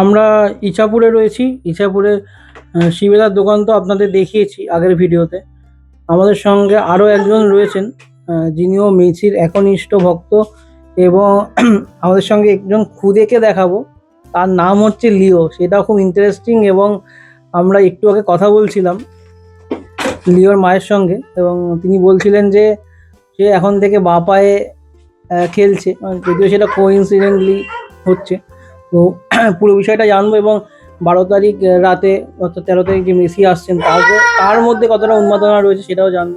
আমরা ইছাপুরে রয়েছি। ইছাপুরে শিবেদার দোকান তো আপনাদের দেখিয়েছি আগের ভিডিওতে। আমাদের সঙ্গে আরও একজন রয়েছেন যিনিও মেসির একনিষ্ঠ ভক্ত এবং আমাদের সঙ্গে একজন খুদেকে দেখাবো। তার নাম হচ্ছে লিও সেটাও খুব ইন্টারেস্টিং এবং আমরা একটু আগে কথা বলছিলাম লিওর মায়ের সঙ্গে এবং তিনি বলছিলেন যে সে এখন থেকে বাঁ পায়ে খেলছে, যদিও সেটা কোইন্সিডেন্টলি হচ্ছে। তো পুরো বিষয়টা জানব এবং বারো তারিখ রাতে অর্থাৎ তেরো তারিখ যে মেসি আসছেন তার তার মধ্যে কতটা উন্মাদনা রয়েছে সেটাও জানব।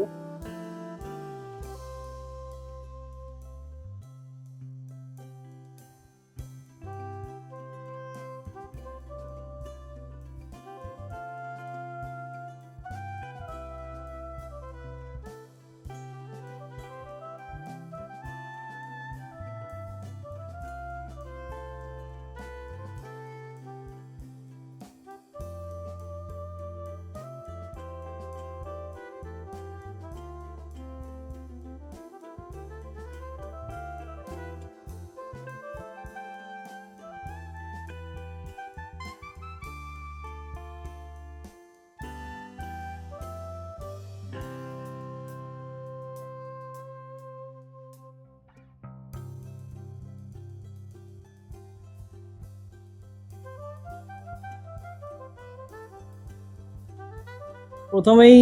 প্রথমেই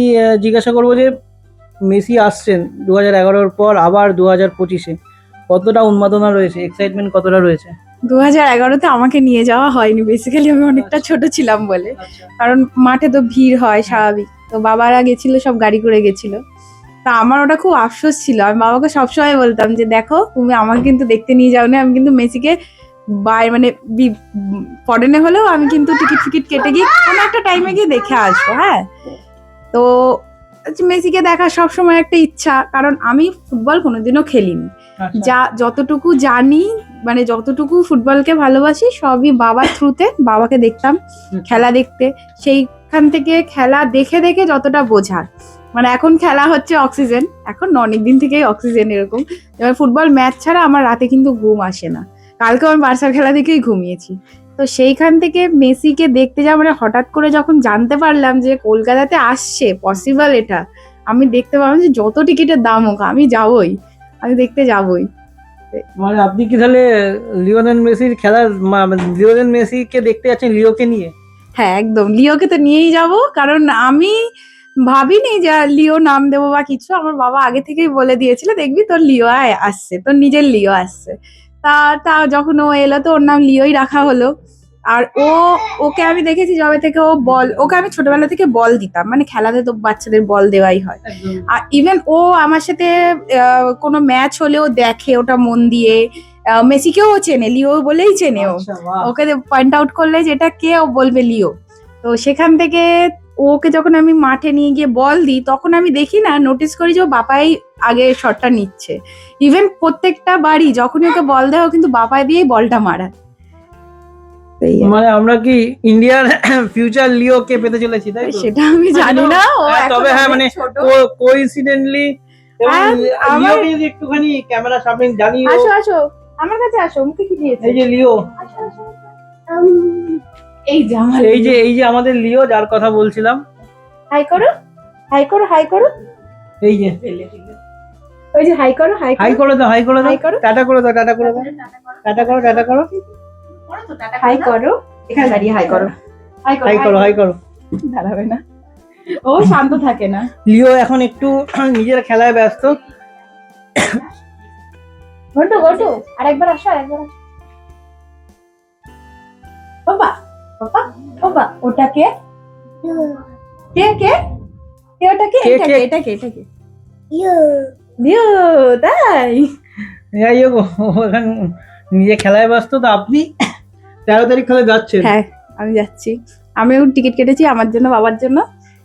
জিজ্ঞাসা করব যে মেসি আসছেন দু হাজার এগারোর পর আবার দু হাজার পঁচিশে। কতটা উন্মাদনা রয়েছে? এক্সাইটমেন্ট কতটা রয়েছে? দু হাজার এগারোতে আমাকে নিয়ে যাওয়া হয়নি। বেসিক্যালি আমি অনেকটা ছোট ছিলাম বলে। কারণ মাঠে তো ভিড় হয় স্বাভাবিক। তো বাবারা গেছিল সব গাড়ি করে গেছিল। তা আমার ওটা খুব আফসোস ছিল। আমি বাবাকে সবসময় বলতাম যে দেখো তুমি আমাকে কিন্তু দেখতে নিয়ে যাও না আমি কিন্তু মেসিকে বাই মানে ফরেনে হলেও আমি কিন্তু টিকিট ফিকিট কেটে গিয়ে কোনো একটা টাইমে গিয়ে দেখে আসব। হ্যাঁ? তো মেসিকে দেখার সবসময় একটা ইচ্ছা কারণ আমি ফুটবল কোনোদিনও খেলিনি। যা যতটুকু জানি মানে যতটুকু ফুটবলকে ভালোবাসি সবই বাবার থ্রুতে বাবাকে দেখতাম খেলা দেখতে। সেইখান থেকে খেলা দেখে দেখে যতটা বোঝার। মানে এখন খেলা হচ্ছে অক্সিজেন এখন অনেক দিন থেকেই অক্সিজেন এরকম। এবার ফুটবল ম্যাচ ছাড়া আমার রাতে কিন্তু ঘুম আসে না। কালকে আমি বার্সার খেলা দেখেই ঘুমিয়েছি। তো সেইখান থেকে মেসিকে দেখতে যাওয়া মানে হঠাৎ করে যখন জানতে পারলাম যে কলকাতাতে আসছে পসিবল এটা আমি দেখতে পারলাম যে যত টিকিটের দাম হোক আমি যাবই আমি দেখতে যাবই। মানে আপনি কি তাহলে লিওনেল মেসির খেলার মানে লিওনেল মেসিকে দেখতে যাচ্ছেন লিওকে নিয়ে? হ্যাঁ একদম। লিওকে তো নিয়েই যাব কারণ আমি ভাবিনি যে লিও নাম দেবো বা কিছু। আমার বাবা আগে থেকেই বলে দিয়েছিল দেখবি তোর লিও আয় আসছে তোর নিজের লিও আসছে। তা তা যখন ও এলো তো ওর নাম লিওই রাখা হলো। আর ও ওকে আমি দেখেছি যবে থেকে ও বল ওকে আমি ছোটবেলা থেকে বল দিতাম। মানে খেলাতে তো বাচ্চাদের বল দেওয়াই হয়। আর ইভেন ও আমার সাথে কোনো ম্যাচ হলেও দেখে ওটা মন দিয়ে। মেসিকেও ও চেনে লিও বলেই চেনে ও। আচ্ছা, ওকে পয়েন্ট আউট করলে যে এটা কে ও বলবে লিও। তো সেখান থেকে ওকে যখন আমি মাঠে নিয়ে গিয়ে বল দিই তখন আমি দেখি না নোটিস করি যে ও বাপাই আগে শটটা নিচ্ছে। ইভেন প্রত্যেকটা বাড়ি যখনই ওকে বল দেয় কিন্তু বাপায় দিয়েই বলটা মারায় আর। মানে আমরা কি ইন্ডিয়ার ফিউচার লিওকে পেতে চলেছি তাই সেটা আমি জানি না হ্যাঁ, তবে হ্যাঁ, মানে কোইন্সিডেন্টলি হ্যাঁ, একটুখানি ক্যামেরা সামনে জানিও আসো আসো আমার কাছে আসো মুখে কি দিয়েছে? এই যে লিও। এই যে আমার এই যে এই যে আমাদের লিও যার কথা বলছিলাম। হাই করো হাই করো হাই করো। এই যে। ওই যে হাই করো হাই হাই করে। দাও হাই করে দাও। হাই করো। টাটা করে দাও টাটা করে দাও। টাটা করো টাটা করো। হাই করো। এখানে দাঁড়িয়ে হাই করো। হাই করো হাই করো দাঁড়াবে না। ও শান্ত থাকে না। লিও এখন একটু নিজের খেলায় ব্যস্ত। ঘটু ঘটু আরেকবার আসো আরেকবার আসো। বাবা বাবা বাবা ওটা কে? কে কে? কে ওটা কে? কে, এটা কে? কে? এটা কে এটা কে? দিও তাই? যাই হোক ও নিজে খেলায় ব্যস্ত তো আপনি তেরো তারিখ খেলে যাচ্ছেন। হ্যাঁ আমি যাচ্ছি। আমিও টিকিট কেটেছি আমার জন্য বাবার জন্য।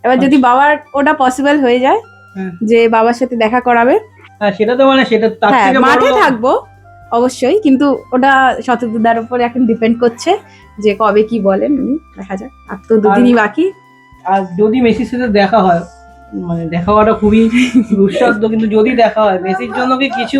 এবার যদি বাবার ওটা পসিবল হয়ে যায় হ্যাঁ। যে বাবার সাথে দেখা করাবে। হ্যাঁ সেটা তো মানে সেটা তার হ্যাঁ মাঠে থাকব অবশ্যই। কিন্তু ওটা শতদার উপর এখন ডিপেন্ড করছে যে কবে কি বলেন উনি দেখা যাক। আর তো দুদিনই বাকি। আর যদি মেসির সাথে দেখা হয় মানে দেখা হওয়াটা খুবই দুঃসাধ্য কিন্তু যদি দেখা হয় মেসির জন্য কি কিছু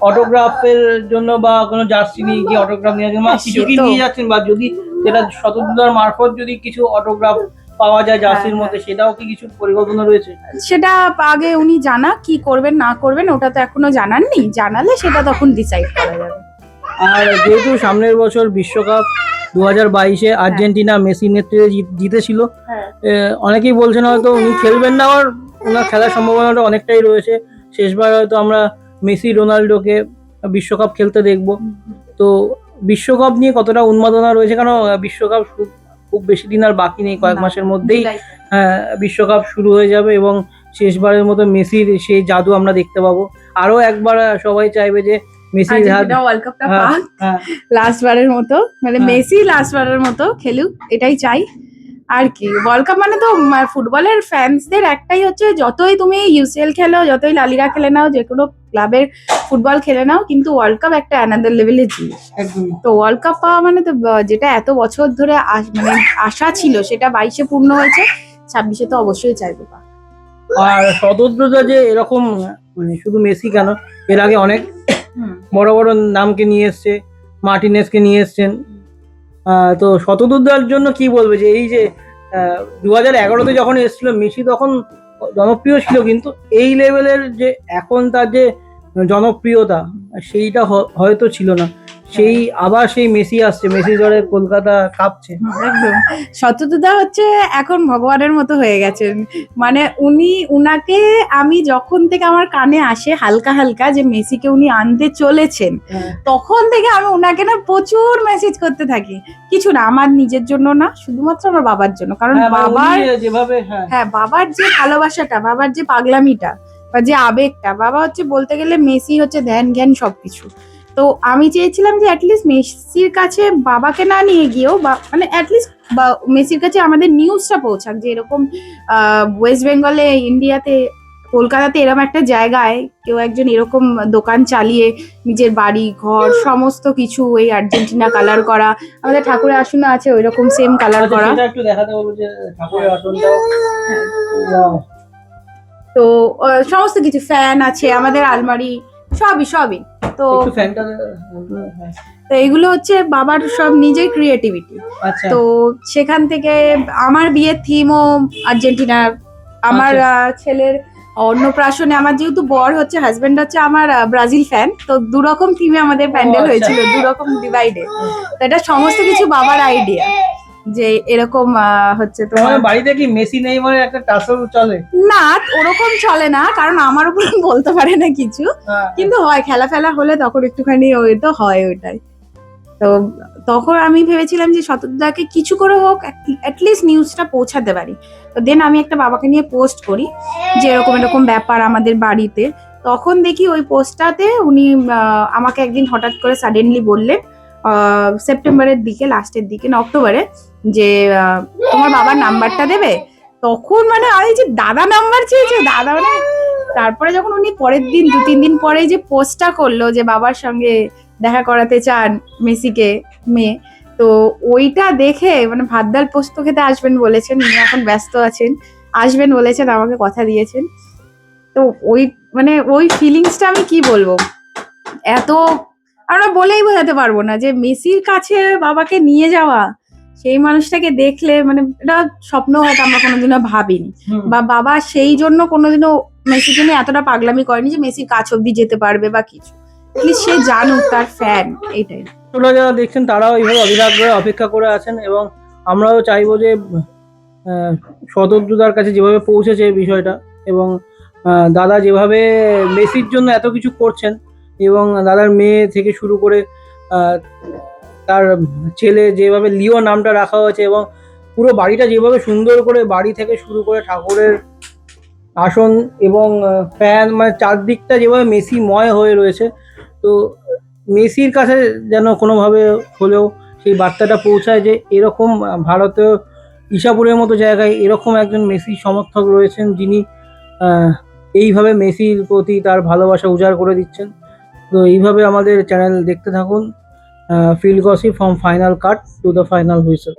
অটোগ্রাফের জন্য বা কোনো জার্সি নিয়ে গিয়ে অটোগ্রাফ নেওয়ার জন্য কিছু কি নিয়ে যাচ্ছেন বা যদি যেটা শতদ্দার মারফত যদি কিছু অটোগ্রাফ পাওয়া যায় জার্সির মধ্যে সেটাও কি কিছু পরিকল্পনা রয়েছে? সেটা আগে উনি জানা কি করবেন না করবেন ওটা তো এখনও জানাননি। জানালে সেটা তখন ডিসাইড করা যাবে। আর যেহেতু সামনের বছর বিশ্বকাপ দু হাজার বাইশে আর্জেন্টিনা মেসি নেতৃত্বে জিত- জিতেছিল হ্যাঁ। অনেকেই বলছেন হয়তো উনি খেলবেন না আর ওনার খেলার সম্ভাবনাটা অনেকটাই রয়েছে। শেষবার হয়তো আমরা মেসি রোনাল্ডোকে বিশ্বকাপ খেলতে দেখব। তো বিশ্বকাপ নিয়ে কতটা উন্মাদনা রয়েছে কারণ বিশ্বকাপ খুব বেশি দিন আর বাকি নেই কয়েক মাসের মধ্যেই হ্যাঁ, বিশ্বকাপ শুরু হয়ে যাবে এবং শেষবারের মতো মেসির সেই জাদু আমরা দেখতে পাবো। আরও একবার সবাই চাইবে যে হাত ওয়ার্ল্ড কাপটা হ্যাঁ, পাক। হ্যাঁ, লাস্ট বারের মতো। মানে হ্যাঁ। মেসি লাস্ট বারের মতো খেলুক এটাই চাই। আর কি ওয়ার্ল্ড কাপ মানে তো ফুটবলের ফ্যান্সদের একটাই হচ্ছে যতই তুমি ইউসিএল খেলো যতই লালিগা খেলে নাও যে কোনো ক্লাবের ফুটবল খেলে নাও কিন্তু ওয়ার্ল্ড কাপ একটা অ্যানাদার লেভেলের জিনিস। তো ওয়ার্ল্ড কাপ পাওয়া মানে তো যেটা এত বছর ধরে মানে আশা ছিল সেটা বাইশে পূর্ণ হয়েছে ছাব্বিশে তো অবশ্যই চাইব পা। আর স্বতন্ত্রতা যে এরকম মানে শুধু মেসি কেন এর আগে অনেক বড় বড় নামকে নিয়ে এসছে, মার্টিনেসকে নিয়ে এসছেন। তো শতদুর্দার জন্য কি বলবে যে এই যে দু হাজার এগারোতে যখন এসেছিল, মেসি তখন জনপ্রিয় ছিল, কিন্তু এই লেভেলের যে এখন তার যে জনপ্রিয়তা সেইটা হয়তো ছিল না। সেই আবার সেই মেসি আসছে মেসি জ্বরে কলকাতা কাঁপছে। একদম। সত্যতা হচ্ছে এখন ভগবানের মতো হয়ে গেছেন। মানে উনি উনাকে আমি যখন থেকে আমার কানে আসে হালকা হালকা যে মেসিকে উনি আনতে চলেছেন তখন থেকে আমি উনাকে না প্রচুর মেসেজ করতে থাকি। কিছু না আমার নিজের জন্য না শুধুমাত্র আমার বাবার জন্য। কারণ হ্যাঁ, মানে বাবার যেভাবে হ্যাঁ। হ্যাঁ বাবার যে ভালোবাসাটা বাবার যে পাগলামিটা বা যে আবেগটা বাবা হচ্ছে বলতে গেলে মেসি হচ্ছে ধ্যান জ্ঞান সবকিছু তো আমি চেয়েছিলাম যে অ্যাটলিস্ট মেসির কাছে বাবাকে না নিয়ে গিয়েও বা মানে অ্যাটলিস্ট বা মেসির কাছে আমাদের নিউজটা পৌঁছাক যে এরকম ওয়েস্ট বেঙ্গলে ইন্ডিয়াতে কলকাতাতে এরকম একটা জায়গায় কেউ একজন এরকম দোকান চালিয়ে নিজের বাড়ি ঘর সমস্ত কিছু ওই আর্জেন্টিনা কালার করা আমাদের ঠাকুরের আসনও আছে ওই রকম সেম কালার করা একটু দেখাতে বলব যে ঠাকুরের আসনটাও Wow. তো সমস্ত কিছু ফ্যান আছে আমাদের আলমারি সবই সবই। তো তো এগুলো হচ্ছে বাবার সব নিজের ক্রিয়েটিভিটি আচ্ছা। তো সেখান থেকে আমার বিয়ের থিমও আর্জেন্টিনার আমার আচ্ছা। ছেলের অন্নপ্রাশনে আমার যেহেতু বর হচ্ছে হাজবেন্ড হচ্ছে আমার ব্রাজিল ফ্যান তো দু রকম থিমে আমাদের প্যান্ডেল আচ্ছা। হয়েছিল দু রকম ডিভাইডে তো এটা সমস্ত কিছু বাবার আইডিয়া যে এরকম হচ্ছে তোমার বাড়িতে কি মেসি নেই মানে একটা টাসল চলে? না ওরকম চলে না কারণ আমার উপর বলতে পারে না কিছু। কিন্তু হয় খেলা ফেলা হলে তখন একটুখানি ওই তো হয় ওইটাই। তো তখন আমি ভেবেছিলাম যে শতদাকে কিছু করে হোক অ্যাটলিস্ট নিউজটা পৌঁছাতে পারি। তো দেন আমি একটা বাবাকে নিয়ে পোস্ট করি যে এরকম এরকম ব্যাপার আমাদের বাড়িতে। তখন দেখি ওই পোস্টটাতে উনি আমাকে একদিন হঠাৎ করে সাডেনলি বললেন আহ, সেপ্টেম্বরের দিকে লাস্টের দিকে না অক্টোবরে যে তোমার বাবার নাম্বারটা দেবে, তখন মানে আমি যে দাদা নাম্বার চেয়েছে, দাদা মানে তারপরে যখন উনি পরের দিন, দু, তিন দিন পরে যে পোস্টটা করল যে বাবার সঙ্গে দেখা করাতে চান মেসিকে, মেয়ে, তো ওইটা দেখে মানে ভাত ডাল পোস্ত খেতে আসবেন বলেছেন, উনি এখন ব্যস্ত আছেন, আসবেন বলেছেন, আমাকে কথা দিয়েছেন। তো ওই মানে ওই ফিলিংসটা আমি কি বলব? এত আমরা বলেই বোঝাতে পারব না যে মেসির কাছে বাবাকে নিয়ে যাওয়া সেই মানুষটাকে দেখলে মানে এটা স্বপ্ন হয়তো আমরা কোনোদিনও ভাবিনি। বা বাবা সেই জন্য কোনোদিনও মেসিকে জন্য এতটা পাগলামি করেনি যে মেসির কাছ অব্দি যেতে পারবে বা কিছু। সে জানুক তার ফ্যান এইটাই। তোরা যারা দেখছেন তারাও এইভাবে অবিরাগ করে অপেক্ষা করে আছেন এবং আমরাও চাইব যে সদস্যদার কাছে যেভাবে পৌঁছেছে এই বিষয়টা এবং দাদা যেভাবে মেসির জন্য এত কিছু করছেন এবং দাদার মেয়ে থেকে শুরু করে আহ, তার ছেলে যেভাবে লিও নামটা রাখা হয়েছে এবং পুরো বাড়িটা যেভাবে সুন্দর করে বাড়ি থেকে শুরু করে ঠাকুরের আসন এবং ফ্যান মানে চারদিকটা যেভাবে মেসি ময় হয়ে রয়েছে, তো মেসির কাছে যেন কোনোভাবে হলেও সেই বার্তাটা পৌঁছায় যে এরকম ভারতীয় ইসাপুরের মতো জায়গায় এরকম একজন মেসি সমর্থক রয়েছেন যিনি এইভাবে মেসির প্রতি তার ভালোবাসা উজাড় করে দিচ্ছেন। তো এইভাবে আমাদের চ্যানেল দেখতে থাকুন। Feel glossy from final cut to the final whistle.